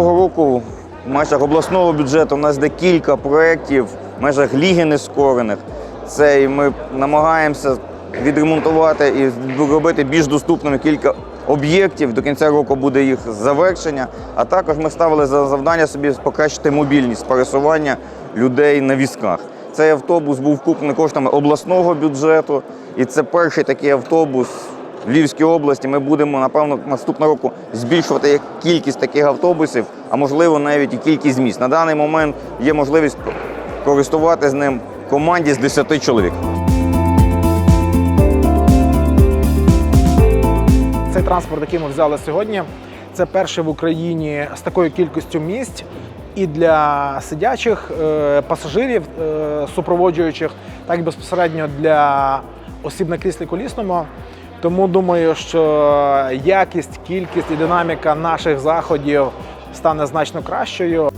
року в межах обласного бюджету у нас де кілька проєктів в межах Ліги Нескорених. Це і ми намагаємося відремонтувати і зробити більш доступними кілька об'єктів. До кінця року буде їх завершення. А також ми ставили за завдання собі покращити мобільність пересування людей на візках. Цей автобус був куплений коштами обласного бюджету, і це перший такий автобус Львівській області. Ми будемо, напевно, наступного року збільшувати кількість таких автобусів, а можливо навіть і кількість місць. На даний момент є можливість користуватися з ним команді з 10 чоловік. Цей транспорт, який ми взяли сьогодні, це перший в Україні з такою кількістю місць і для сидячих е, пасажирів, е, супроводжуючих, так і безпосередньо для осіб на кріслі колісному. Тому думаю, що якість, кількість і динаміка наших заходів стане значно кращою.